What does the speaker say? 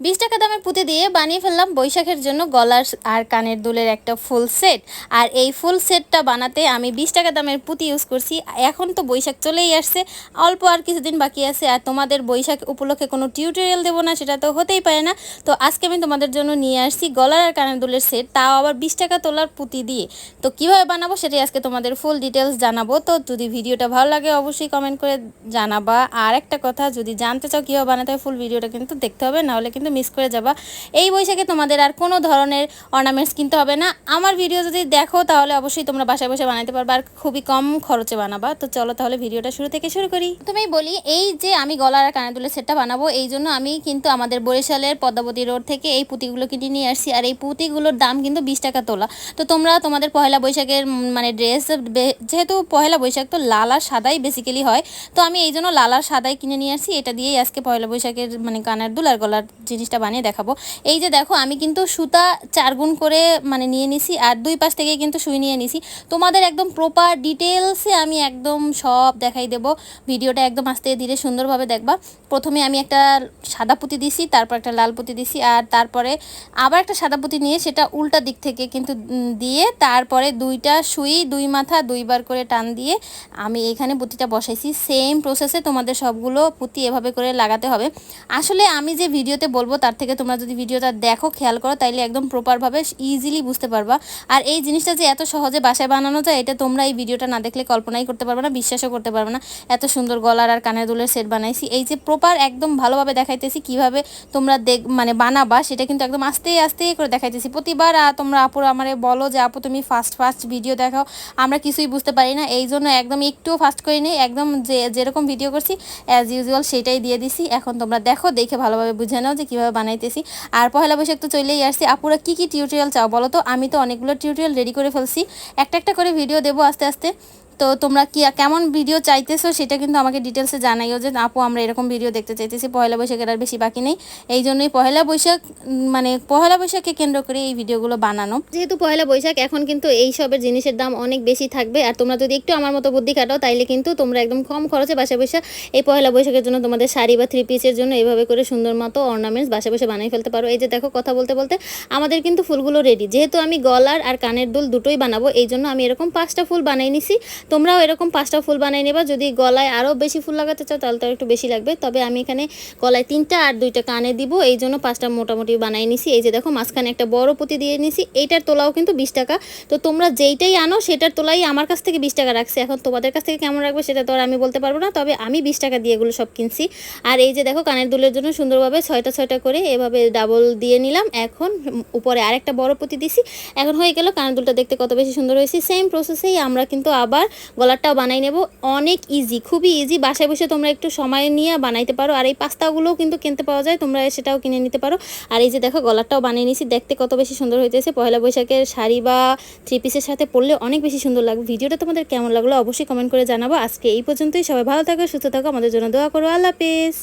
বিশ টাকা দামের পুঁতি দিয়ে বানিয়ে ফেললাম বৈশাখের জন্য গলার আর কানের দুলের একটা ফুল সেট। আর এই ফুল সেটটা বানাতে আমি বিশ টাকা দামের পুঁতি ইউজ করছি। এখন তো বৈশাখ চলেই আসছে। অল্প আর কিছুদিন বাকি আছে। আর তোমাদের বৈশাখ উপলক্ষে কোনো টিউটোরিয়াল দেবো না, সেটা তো হতেই পারে না। তো আজকে আমি তোমাদের জন্য নিয়ে আসছি গলার আর কানের দুলের সেট। তাও আবার বিশ টাকা তোলার পুঁতি দিয়ে। তো কীভাবে বানাবো সেটাই আজকে তোমাদের ফুল ডিটেলস জানাব। তো যদি ভিডিওটা ভালো লাগে, অবশ্যই কমেন্ট করে জানাবা। আর একটা কথা, যদি জানতে চাও কীভাবে বানাতে হয় ফুল ভিডিওটা কিন্তু দেখতে হবে। নাহলে কিন্তু মিস করে যাবা। এই বৈশাখে তোমাদের আর কোনো ধরনের অর্নামেন্টস কিনতে হবে না। আমার ভিডিও যদি দেখো, তাহলে অবশ্যই তোমরা বাসায় বসে বানাতে পারবে আর খুবই কম খরচে বানাবা। তো চলো তাহলে ভিডিওটা শুরু থেকে শুরু করি। তুমি বলি, এই যে আমি গলার আর কানে দুলের সেটটা বানাবো, এই জন্য আমি কিন্তু আমাদের বরিশালের পদ্মাবতী রোড থেকে এই পুঁতিগুলো কিনে নিয়ে আসছি। আর এই পুঁতিগুলোর দাম কিন্তু বিশ টাকা তোলা। তো তোমরা তোমাদের পয়লা বৈশাখের মানে ড্রেস যেহেতু পয়লা বৈশাখ, তো লাল আর সাদাই বেসিক্যালি হয়। তো আমি এই জন্য লাল আর সাদাই কিনে নিয়ে আসছি। এটা দিয়েই আজকে পয়লা বৈশাখের মানে কানের দুল আর গলার জিনিসটা বানিয়ে দেখাবো। এই যে দেখো, আমি কিন্তু সুতা চারগুণ করে মানে নিয়ে নিছি আর দুই পাশ থেকে কিন্তু সুই নিয়ে নিছি। তোমাদের একদম প্রপার ডিটেলসে আমি একদম সব দেখাই দেব। ভিডিওটা একদম আস্তে ধীরে সুন্দরভাবে দেখবা। প্রথমে আমি একটা সাদা পুঁতি দিছি, তারপর একটা লাল পুঁতি দিছি আর তারপরে আবার একটা সাদা পুঁতি নিয়ে সেটা উল্টা দিক থেকে কিন্তু দিয়ে তারপরে দুইটা সুই, দুই মাথা দুইবার করে টান দিয়ে আমি এখানে পুঁতিটা বসাইছি। সেম প্রসেসে তোমাদের সবগুলো পুঁতি এভাবে করে লাগাতে হবে। আসলে আমি যে ভিডিওতে বলব, তার থেকে তোমরা যদি ভিডিওটা দেখো, খেয়াল করো, তাইলে একদম প্রপারভাবে ইজিলি বুঝতে পারবা। আর এই জিনিসটা যে এত সহজে বাসায় বানানো যায়, এটা তোমরা এই ভিডিওটা না দেখলে কল্পনাই করতে পারবে না, বিশ্বাসও করতে পারবে না। এত সুন্দর গলার আর কানের দুলের সেট বানাইছি। এই যে প্রপার একদম ভালোভাবে দেখাইতেছি কীভাবে তোমরা দেখ মানে বানাবা, সেটা কিন্তু একদম আস্তে আস্তে করে দেখাইতেছি। প্রতিবার তোমরা আপুর আমারে বলো যে, আপু, তুমি ফার্স্ট ফার্স্ট ভিডিও দেখাও। আমরা কিছুই বুঝতে পারি না। এই জন্য একদম একটুও ফার্স্ট করে নিই। একদম যে, যেরকম ভিডিও করছি অ্যাজ ইউজুয়াল সেটাই দিয়ে দিছি। এখন তোমরা দেখো, দেখে ভালোভাবে বুঝে নাও যে কীভাবে বানাইতেছি। আর পহেলা বৈশাখ তো চলেই আসছি। আপুরা কী কী টিউটোরিয়াল চাও বলো তো? আমি তো অনেকগুলো টিউটোরিয়াল রেডি করে ফেলছি। একটা একটা করে ভিডিও দেবো আস্তে আস্তে। তো তোমরা কি, কেমন ভিডিও চাইতেছো সেটা কিন্তু আমাকে ডিটেলসে জানাইও যে, আপু, আমরা এরকম ভিডিও দেখতে চাইতেছি পয়লা বৈশাখের আর বেশি বাকি নেই। এই জন্যই পয়লা বৈশাখ মানে পয়লা বৈশাখকে কেন্দ্র করে এই ভিডিওগুলো বানানো। যেহেতু পয়লা বৈশাখ, এখন কিন্তু এই সবের জিনিসের দাম অনেক বেশি থাকবে। আর তোমরা যদি একটু আমার মতো বুদ্ধি খাটাও, তাইলে কিন্তু তোমরা একদম কম খরচে বাসা বৈশাখ এই পয়লা বৈশাখের জন্য তোমাদের শাড়ি বা থ্রি পিসের জন্য এইভাবে করে সুন্দর মতো অর্নামেন্টস বাসা বসে বানিয়ে ফেলতে পারো। এই যে দেখো কথা বলতে বলতে, আমাদের কিন্তু ফুলগুলো রেডি যেহেতু আমি গলার আর কানের দুল দুটোই বানাবো, এই জন্য আমি এরকম পাঁচটা ফুল বানিয়ে নিছি। তোমরাও এরকম পাঁচটা ফুল বানিয়ে নেবা। যদি গলায় আরও বেশি ফুল লাগাতে চাও, তাহলে তো একটু বেশি লাগবে। তবে আমি এখানে গলায় তিনটা আর দুইটা কানে দিব। এই জন্য পাঁচটা মোটামুটি বানিয়ে নিছি। এই যে দেখো, মাঝখানে একটা বড় পুঁতি দিয়ে নিছি। এইটার তোলাও কিন্তু বিশ টাকা। তো তোমরা যেইটাই আনো, সেটার তোলাই আমার কাছ থেকে বিশ টাকা রাখছে। এখন তোমাদের কাছ থেকে কেমন রাখবে, সেটা তো আর আমি বলতে পারব না। তবে আমি বিশ টাকা দিয়ে এগুলো সব কিনছি। আর এই যে দেখো, কানের দুলের জন্য সুন্দরভাবে ছয়টা ছয়টা করে এভাবে ডাবল দিয়ে নিলাম। এখন উপরে আরেকটা বড় পুঁতি দিছি। এখন হয়ে গেল, কানের দুলটা দেখতে কত বেশি সুন্দর হয়েছে। সেম প্রসেসেই আমরা কিন্তু আবার গলারটাও বানাই নেব। অনেক ইজি খুবই ইজি বাসায় বসে তোমরা একটু সময় নিয়ে বানাইতে পারো। আর এই পাস্তাগুলোও কিন্তু কিনতে পাওয়া যায়, তোমরা সেটাও কিনে নিতে পারো। আর এই যে দেখো, গলারটাও বানিয়ে নিয়েছি। দেখতে কত বেশি সুন্দর হয়েছে পয়লা বৈশাখের শাড়ি বা থ্রি পিসের সাথে পরলে অনেক বেশি সুন্দর লাগবে। ভিডিওটা তোমাদের কেমন লাগল অবশ্যই কমেন্ট করে জানাব। আজকে এই পর্যন্তই। সবাই ভালো থাকো, সুস্থ থাকো। আমাদের জন্য দোয়া করো। আল্লাহ হাফেজ।